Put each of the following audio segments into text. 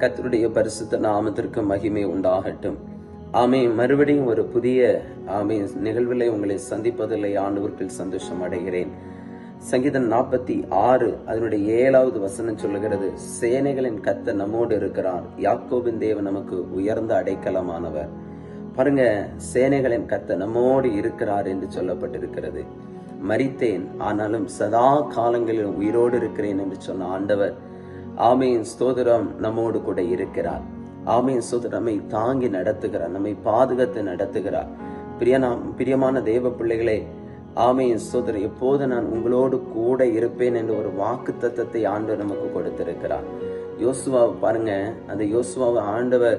கத்தருடைய பரிசுத்த நாமத்திற்கு மகிமை உண்டாகட்டும். ஆமே மறுபடியும் ஒரு புதிய ஆமே நிகழ்வில் உங்களை சந்திப்பதில்லை. ஆண்டவர்கள் சந்தோஷம் அடைகிறேன். சங்கீதம் நாற்பத்தி ஆறு அதனுடைய ஏழாவது வசனம் சொல்லுகிறது சேனைகளின் கத்த நம்மோடு இருக்கிறார். யாக்கோபின் தேவன் நமக்கு உயர்ந்த அடைக்கலமானவர். பாருங்க சேனைகளின் கத்த நம்மோடு இருக்கிறார் என்று சொல்லப்பட்டிருக்கிறது. மறித்தேன் ஆனாலும் சதா காலங்களில் உயிரோடு இருக்கிறேன் என்று சொன்ன ஆண்டவர் ஆமையின் ஸ்தோதிரம் நம்மோடு கூட இருக்கிறார். ஆமையின் ஸ்தோத்திரம் நம்மை தாங்கி நடத்துகிறார் நம்மை பாதுகாத்து நடத்துகிறார். பிரியனா பிரியமான தேவ பிள்ளைகளே ஆமையின் ஸ்தோத்திரம். எப்போது நான் உங்களோடு கூட இருப்பேன் என்று ஒரு வாக்கு தத்தத்தை ஆண்டவர் நமக்கு கொடுத்திருக்கிறார். யோசுவாவை பாருங்க அந்த யோசுவாவை ஆண்டவர்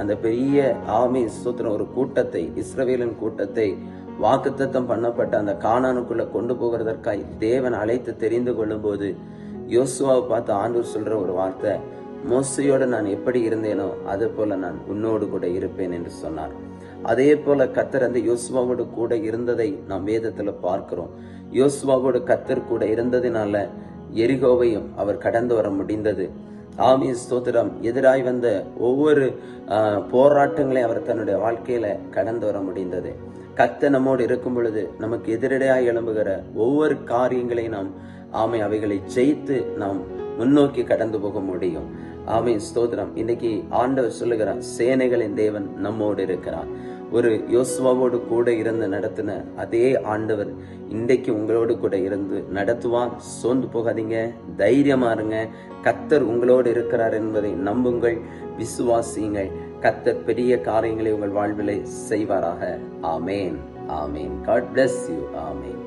அந்த பெரிய ஆமை ஸ்தோத்திரம் ஒரு கூட்டத்தை இஸ்ரவேலின் கூட்டத்தை வாக்குத்தத்தம் பண்ணப்பட்ட அந்த காணானுக்குள்ள கொண்டு போகிறதற்காய் தேவன் அழைத்து தெரிந்து கொள்ளும் போது யோசுவாவை பார்த்து ஆண்டூர் சொல்ற ஒரு வார்த்தை மோசையோடு நான் எப்படி இருந்தேனோ அதே போல நான் உன்னோடு கூட இருப்பேன் என்று சொன்னார். அதே போல கத்தர் அந்த யோசுவாவோடு கூட இருந்ததை நாம் வேதத்துல பார்க்கிறோம். யோசுவாவோடு கத்தர் கூட இருந்ததினால எரிகோவையும் அவர் கடந்து வர முடிந்தது. ஆமி ஸ்தோத்திரம். எதிராய் வந்த ஒவ்வொரு போராட்டங்களையும் அவர் தன்னுடைய வாழ்க்கையில கடந்து வர முடிந்தது. கத்த நம்மோடு இருக்கும் பொழுது நமக்கு எதிரடையாக எழும்புகிற ஒவ்வொரு காரியங்களையும் நாம் ஆமை அவைகளை ஜெயித்து நாம் முன்னோக்கி கடந்து போக முடியும். ஆமை ஸ்தோத்திரம். இன்னைக்கு ஆண்டவர் சொல்லுகிறார் சேனைகளின் தேவன் நம்மோடு இருக்கிறார். ஒரு யோசுவாவோடு கூட இருந்து நடத்தின அதே ஆண்டவர் இன்றைக்கு உங்களோடு கூட இருந்து நடத்துவார். சோர்ந்து போகாதீங்க தைரியமா இருங்க. கத்தர் உங்களோடு இருக்கிறார் என்பதை நம்புங்கள் விசுவாசியுங்கள். கத்தர் பெரிய காரியங்களை உங்கள் வாழ்விலை செய்வாராக. ஆமேன். ஆமேன். God bless you amen.